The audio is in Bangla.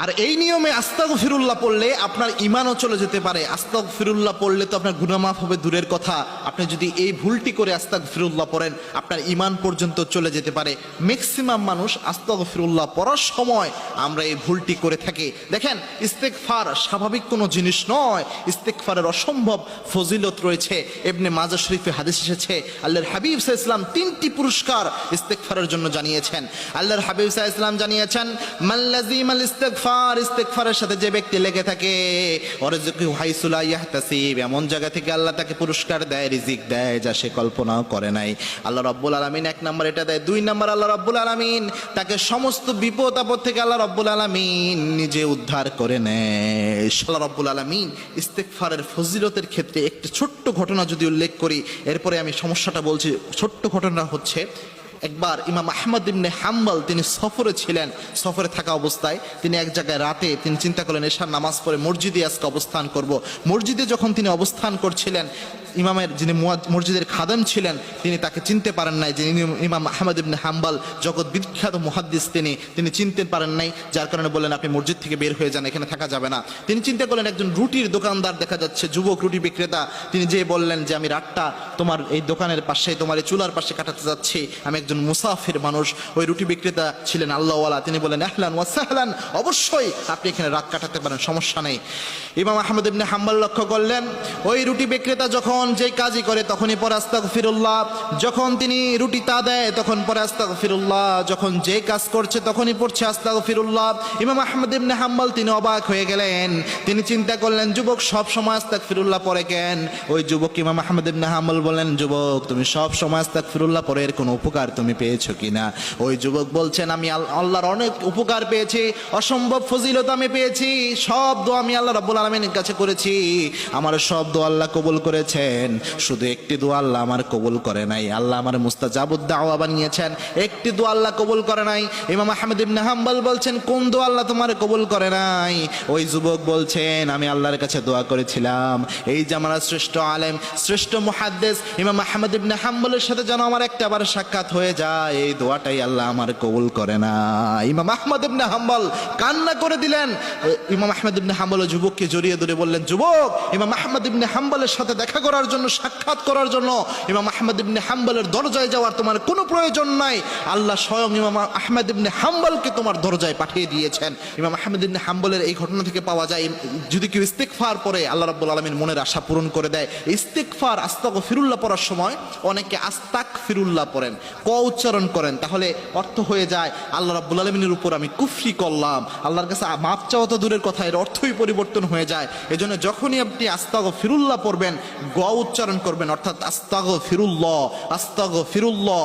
আর এই নিয়মে আস্তাক ফিরুল্লাহ পড়লে আপনার ইমানও চলে যেতে পারে। আস্তাগ ফিরুল্লাহ পড়লে তো আপনার গুনামাফ হবে দূরের কথা। আপনি যদি এই ভুলটি করে আস্তাক ফিরুল্লাহ পড়েন, আপনার ইমান পর্যন্ত চলে যেতে পারে। ম্যাক্সিমাম মানুষ আস্তাক ফিরুল্লাহ পড়ার সময় আমরা এই ভুলটি করে থাকি। দেখেন ইস্তেকফার স্বাভাবিক কোনো জিনিস নয়। ইস্তেকফারের অসম্ভব ফজিলত রয়েছে। এমনি মাজা শরীফে হাদিস এসেছে, আল্লাহর হাবিব সাহা ইসলাম তিনটি পুরস্কার ইস্তেকফারের জন্য জানিয়েছেন। আল্লাহর হাবিব সাহা ইসলাম জানিয়েছেন মাল্লাজিম আল ইস্তেকফার ইস্তেকফারের সাথে যে ব্যক্তি লেগে থাকে অরজুকি হাইসুলা ইয়াহতাসিব, এমন জায়গা থেকে আল্লাহ তাকে পুরস্কার দেয়, রিজিক দেয়, যা সে কল্পনাও করে নাই। আল্লাহ রব্বুল আলমিন এক নম্বর এটা দেয়, দুই নম্বর আল্লাহ রব্বুল আলমিন তাকে সমস্ত বিপদ আপদ থেকে আল্লাহ রব্বুল আলমিন নিজে উদ্ধার করে নেয়। আল্লাহ রব্বুল আলমিন ইস্তেকফারের ফজিলতের ক্ষেত্রে একটি ছোট্ট ঘটনা যদি উল্লেখ করি, এরপরে আমি সমস্যাটা বলছি, ছোট্ট ঘটনা হচ্ছে একবার ইমাম আহমদ ইবনে হাম্বাল তিনি সফরে ছিলেন, সফরে থাকা অবস্থায় তিনি এক জায়গায় রাতে তিনি চিন্তা করলেন, এশার নামাজ পড়ে মসজিদে আজকে অবস্থান করব। মসজিদে যখন তিনি অবস্থান করছিলেন ইমামের যিনি মসজিদের খাদেম ছিলেন, তিনি তাকে চিনতে পারেন নাই যে ইনি ইমাম আহমদ ইবনে হাম্বাল, জগৎ বিখ্যাত মুহাদ্দিস তিনি। তিনি চিনতে পারেন নাই, যার কারণে বললেন, আপনি মসজিদ থেকে বের হয়ে যান, এখানে থাকা যাবে না। তিনি চিন্তা করলেন, একজন রুটির দোকানদার দেখা যাচ্ছে, যুবক, রুটি বিক্রেতা। তিনি যে বললেন যে, আমি রাতটা তোমার এই দোকানের পাশে, তোমার এই চুলার পাশে কাটাতে যাচ্ছি। আমি একজন মুসাফির মানুষ, ওই রুটি বিক্রেতা ছিলেন আল্লাহওয়ালা। তিনি বলেন আহলান ওয়াসাহলান অবশ্যই আপনি এখানে রাত কাটাতে পারেন, সমস্যা নেই। ইমাম আহমদ ইবনে হাম্বাল লক্ষ্য করলেন, ওই রুটি বিক্রেতা যখন যেই কাজই করে তখনই পরে আস্তাক ফিরুল্লাহ যখন তিনি রুটি তা দেয় তখন পরে ফিরুল্লাহ যখন যে কাজ করছে তখনই পড়ছে আস্তাক ফিরুল্লাহ ইমাম আহমদ ইবনে হাম্বল তিনি অবাক হয়ে গেলেন। তিনি চিন্তা করলেন, যুবক, সব সময় আস্তাক ফিরুল্লাহ পরে কেন? ওই যুবক ইমাম আহমদ ইবনে হাম্বল বলেন যুবক, তুমি সব সময় আস্তাক ফিরুল্লাহ পরে এর কোনো উপকার তুমি পেয়েছ কিনা? ওই যুবক বলছেন, আমি আল- আল্লাহর অনেক উপকার পেয়েছি, অসম্ভব ফজিলত আমি পেয়েছি, সব দোয়া আমি আল্লাহ রাব্বুল আলমিনের কাছে করেছি। আমার সব দোয়া আল্লাহ কবুল করেছেন। শুধু একটি দোয়া আল্লাহ আমার কবুল করে নাই। আল্লাহ আমার মুস্তাজাবুদ দাওয়া বানিয়েছেন। একটি দোয়া আল্লাহ কবুল করে নাই। ইমাম আহমেদ ইবনে হাম্বল বলছেন, কোন দোয়া আল্লাহ তোমার কবুল করে নাই? ওই যুবক বলছেন, আমি আল্লাহর কাছে দোয়া করেছিলাম। এই যে আমার শ্রেষ্ঠ আলেম, শ্রেষ্ঠ মুহাদ্দিস ইমাম আহমেদ ইবনে হাম্বলের সাথে যেন আমার একটা বার সাক্ষাৎ হয়ে যায়, এই দোয়াটাই আল্লাহ আমার কবুল করে না ইমাম আহমদ ইবনে হাম্বল কান্না করে দিলেন। ইমাম আহমদ ইবনে হাম্বল যুবককে জড়িয়ে ধরে বললেন, যুবক, ইমাম আহমদ ইবনে হাম্বলের সাথে দেখা করার জন্য, সাক্ষাৎ করার জন্য ইমাম আহমদ ইবনে হাম্বলের দরজায় যাওয়ার তোমার কোনো প্রয়োজন নাই। আল্লাহ স্বয়ং ইমাম আহমদ ইবনে হাম্বলকে তোমার দরজায় পাঠিয়ে দিয়েছেন। ইমাম আহমদ ইবনে হাম্বলের এই ঘটনা থেকে পাওয়া যায়, যদি কেউ ইস্তেকফার পরে আল্লাহ রাব্বুল আলমীর মনের আশা পূরণ করে দেয়। ইস্তেকফার আস্তাক ফিরুল্লাহ পড়ার সময় অনেকে আস্তাক ফিরুল্লাহ পড়েন ক উচ্চারণ করেন। তাহলে অর্থ হয়ে যায়, আল্লাহ রাব্বুল আলমিনের উপর আমি কুফরি করলাম। আল্লাহর কাছে মাপ চাওয়া তো দূরের কথা, এর অর্থই পরিবর্তন হয়ে যায়। এজন্য যখনই আপনি আস্তাগ ফিরুল্লাহ পড়বেন গ উচ্চারণ করবেন অর্থাৎ আস্তাগ ফিরুল্লাহ আস্তাগ ফিরুল্লাহ